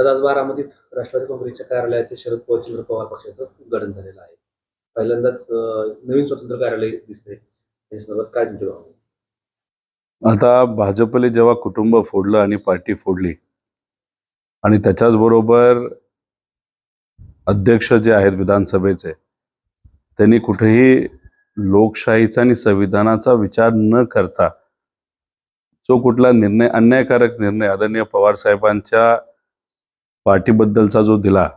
तर आज बारामतीत राष्ट्रवादी काँग्रेसच्या कार्यालयाचे शरद पवार पवार पक्षाचं उद्घाटन झालेलं आहे. पहिल्यांदाच नवीन स्वतंत्र कार्यालय दिसते या काय तुमच्या आता भाजपने जेव्हा कुटुंब फोडलं आणि पार्टी फोडली आणि त्याच्याच बरोबर अध्यक्ष जे आहेत विधानसभेचे त्यांनी कुठेही लोकशाहीचा आणि संविधानाचा विचार न करता जो कुठला निर्णय अन्यायकारक निर्णय आदरणीय पवार साहेबांच्या पार्टीबद्दलचा जो दिला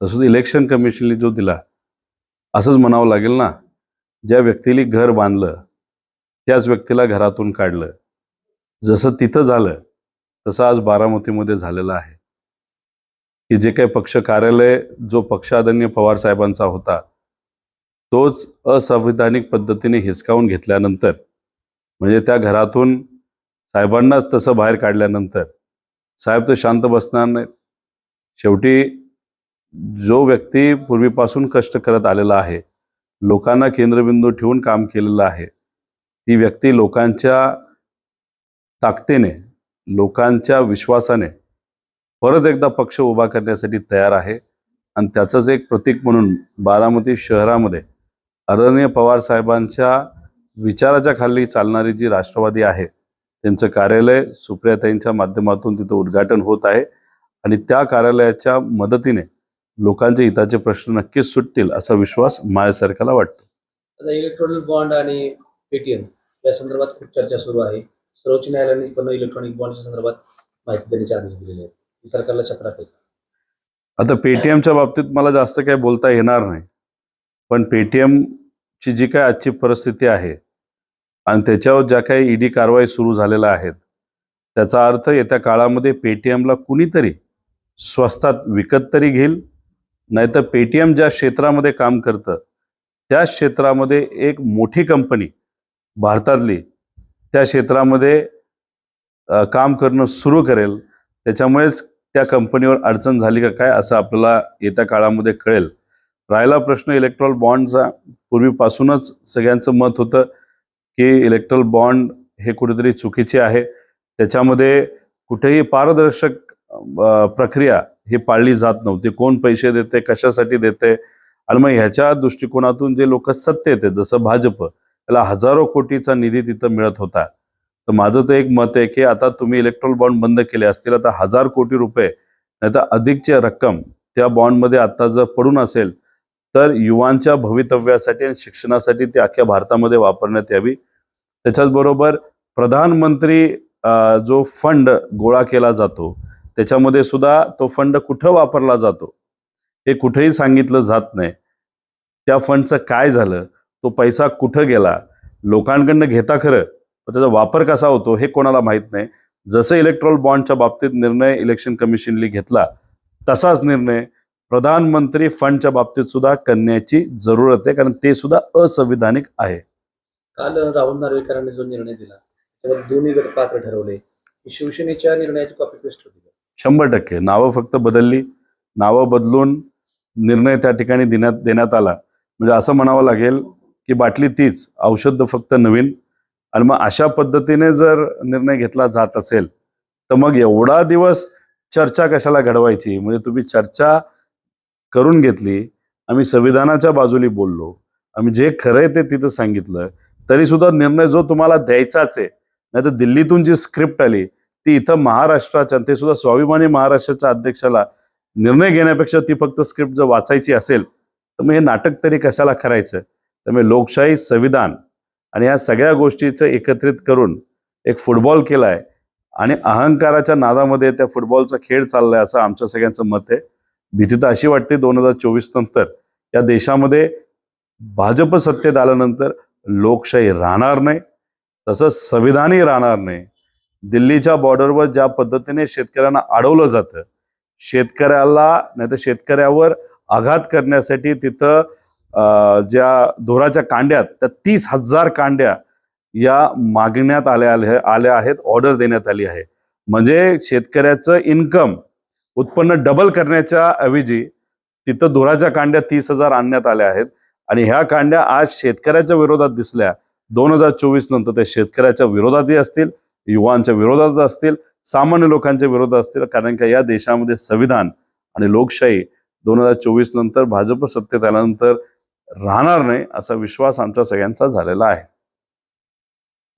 तसंच इलेक्शन कमिशनने जो दिला असंच म्हणावं लागेल ना? ज्या व्यक्तीने घर बांधलं त्याच व्यक्तीला घरातून काढलं. जसं तिथं झालं तसं आज बारामतीमध्ये झालेलं आहे. की जे काही पक्ष कार्यालय जो पक्ष आदरणीय पवार साहेबांचा होता तोच असंविधानिक पद्धतीने हिसकावून घेतल्यानंतर म्हणजे त्या घरातून साहेबांनाच तसं बाहेर काढल्यानंतर साहेब तर शांत बसणार नाहीत. शेवटी जो व्यक्ती पूर्वीपासून कष्ट करत आलेला आहे लोकांना केंद्रबिंदू ठेवून काम केलेलं आहे ती व्यक्ती लोकांच्या ताकदीने लोकांच्या विश्वासाने परत एकदा पक्ष उभा करण्यासाठी तयार आहे. आणि त्याचंच एक प्रतीक म्हणून बारामती शहरामध्ये आदरणीय पवार साहेबांच्या विचाराच्या खाली चालणारी जी राष्ट्रवादी आहे त्यांचं कार्यालय सुप्रियाताईंच्या माध्यमातून तिथं उद्घाटन होत आहे. आणि त्या कार्यालयाच्या मदतीने लोकांच्या हिताचे प्रश्न नक्कीच सुटतील असा विश्वास माझ्यासारख्याला वाटतो. आता इलेक्ट्रॉनिक बॉन्ड आणि पेटीएम या संदर्भात खूप चर्चा सुरू आहे. सर्वोच्च न्यायालयाने पण इलेक्ट्रॉनिक बॉन्डच्या संदर्भात माहिती देण्याचे आदेश दिलेले आहेत. सरकारला चक्रात आहे. आता पेटीएमच्या बाबतीत मला जास्त काही बोलता येणार नाही. पण पेटीएमची जी काय आजची परिस्थिती आहे आणि त्याच्यावर ज्या काही ईडी कारवाई सुरू झालेल्या आहेत त्याचा अर्थ येत्या काळामध्ये पेटीएमला कुणीतरी स्वस्तात विकत तरी घेईल नाहीतर पेटीएम ज्या क्षेत्रामध्ये काम करतं त्या क्षेत्रामध्ये एक मोठी कंपनी भारतातली त्या क्षेत्रामध्ये काम करणं सुरू करेल. त्याच्यामुळेच त्या कंपनीवर अडचण झाली का काय असं आपल्याला येत्या काळामध्ये कळेल. राहिला प्रश्न इलेक्ट्रॉल बॉन्डचा. पूर्वीपासूनच सगळ्यांचं मत होतं की इलेक्ट्रॉल बॉन्ड हे कुठेतरी चुकीचे आहे. त्याच्यामध्ये कुठेही पारदर्शक प्रक्रिया ही पाळली जात नव्हती. कोण पैसे देते कशासाठी देते? आणि मग ह्याच्या दृष्टिकोनातून जे लोक सत्तेत आहेत जसं भाजप त्याला हजारो कोटीचा निधी तिथं मिळत होता. तर माझं तर एक मत आहे की आता तुम्ही इलेक्ट्रॉल बॉन्ड बंद केले असतील आता हजार कोटी रुपये नाही तर अधिकची रक्कम त्या बॉन्डमध्ये आता जर पडून असेल तर युवांच्या भवितव्यासाठी आणि शिक्षणासाठी ती अख्ख्या भारतामध्ये वापरण्यात यावी. त्याच्याचबरोबर प्रधानमंत्री जो फंड गोळा केला जातो त्याच्यामध्ये सुद्धा तो फंड कुठं वापरला जातो हे कुठेही सांगितलं जात नाही. त्या फंडचं काय झालं तो पैसा कुठं गेला लोकांकडनं घेता खरं पण त्याचा वापर कसा होतो हे कोणाला माहीत नाही. जसं इलेक्ट्रॉल बॉन्डच्या बाबतीत निर्णय इलेक्शन कमिशनने घेतला तसाच निर्णय प्रधानमंत्री फंडच्या बाबतीत सुद्धा करण्याची जरूरत आहे कारण ते सुद्धा असंविधानिक आहे. काल राहुल नार्वेकरांनी जो निर्णय दिला त्यावर दोन्ही गट पात्र ठरवले. शिवसेनेच्या निर्णयाची कॉपी पेस्ट होती. शंभर टक्के. नावं फक्त बदलली नावं बदलून निर्णय त्या ठिकाणी देण्यात देण्यात आला. म्हणजे असं म्हणावं लागेल की बाटली तीच औषध फक्त नवीन. आणि मग अशा पद्धतीने जर निर्णय घेतला जात असेल तर मग एवढा दिवस चर्चा कशाला घडवायची? म्हणजे तुम्ही चर्चा करून घेतली आम्ही संविधानाच्या बाजूली बोललो आम्ही जे खरं आहे ते तिथं सांगितलं तरी सुद्धा निर्णय जो तुम्हाला द्यायचाच आहे नाही तर दिल्लीतून जी स्क्रिप्ट आली ती इथं महाराष्ट्राच्या ते सुद्धा स्वाभिमानी महाराष्ट्राच्या अध्यक्षाला निर्णय घेण्यापेक्षा ती फक्त स्क्रिप्ट जर वाचायची असेल तर मग हे नाटक तरी कशाला करायचं? त्यामुळे लोकशाही संविधान आणि या सगळ्या गोष्टीचं एकत्रित करून एक फुटबॉल केलाय आणि अहंकाराच्या नादामध्ये त्या फुटबॉलचा खेळ चाललाय असं आमच्या सगळ्यांचं मत आहे. भीती तर अशी वाटते दोन हजार चोवीस नंतर या देशामध्ये भाजप सत्तेत आल्यानंतर लोकशाही राहणार नाही तसंच संविधानही राहणार नाही. दिल्लीच्या बॉर्डरवर ज्या पद्धतीने शेतकऱ्यांना अडवलं जातं शेतकऱ्याला नाही तर शेतकऱ्यावर आघात करण्यासाठी तिथं ज्या धोराच्या कांड्यात त्या तीस हजार कांड्या या मागण्यात आल्या आल्या आल्या आहेत ऑर्डर देण्यात आली आहे. म्हणजे शेतकऱ्याचं इन्कम उत्पन्न डबल करण्याच्या ऐवजी तिथं धुराच्या कांड्या तीस हजार आणण्यात आल्या आहेत. आणि ह्या कांड्या आज शेतकऱ्याच्या विरोधात दिसल्या. दोन हजार चोवीस नंतर ते शेतकऱ्याच्या विरोधातही असतील युवांच्या विरोधात असतील सामान्य लोकांच्या विरोधात असतील कारण का या देशामध्ये संविधान आणि लोकशाही दोन हजार चोवीस नंतर भाजप सत्तेत आल्यानंतर राहणार नाही असा विश्वास आमच्या सगळ्यांचा झालेला आहे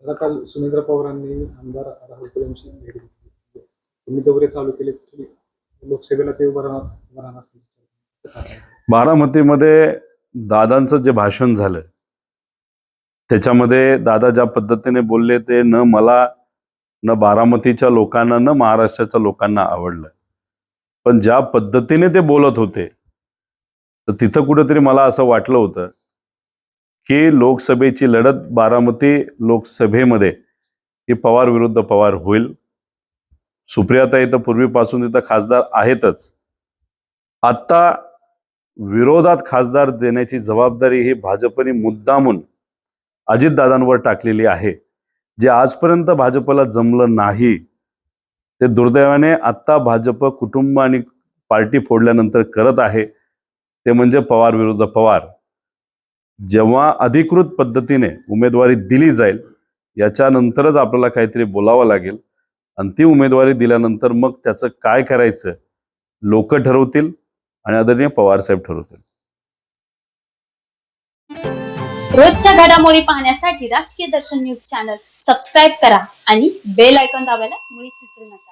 काल सुनेंद्र पवारांनी आमदार राहुल कदमची भेट घेतली चालू केले लोकसभेला ते उभं राहणार. बारामतीमध्ये दादांचं जे भाषण झालं त्याच्यामध्ये दादा ज्या पद्धतीने बोलले ते न मला न बारामतीच्या लोकांना न महाराष्ट्राच्या लोकांना आवडलं. पण ज्या पद्धतीने ते बोलत होते तर तिथं कुठंतरी मला असं वाटलं होतं की लोकसभेची लढत बारामती लोकसभेमध्ये ही पवार विरुद्ध पवार होईल. सुप्रियाता इथं पूर्वीपासून तिथं खासदार आहेतच. आता विरोधात खासदार देण्याची जबाबदारी ही भाजपने मुद्दामून अजितदादांवर टाकलेली आहे. जे आजपर्यंत भाजपला जमलं नाही ते दुर्दैवाने आत्ता भाजप कुटुंब आणि पार्टी फोडल्यानंतर करत आहे ते म्हणजे पवार विरुद्ध पवार. जेव्हा अधिकृत पद्धतीने उमेदवारी दिली जाईल याच्यानंतरच आपल्याला काहीतरी बोलावं लागेल. आणि ती उमेदवारी दिल्यानंतर मग त्याचं काय करायचं? लोक ठरवतील आणि आदरणीय पवार साहेब ठरवतील. रोजच्या घडामोडी पाहण्यासाठी राजकीय दर्शन न्यूज चॅनल सबस्क्राईब करा आणि बेल आयकॉन दाबायला मुळीच विसरू नका.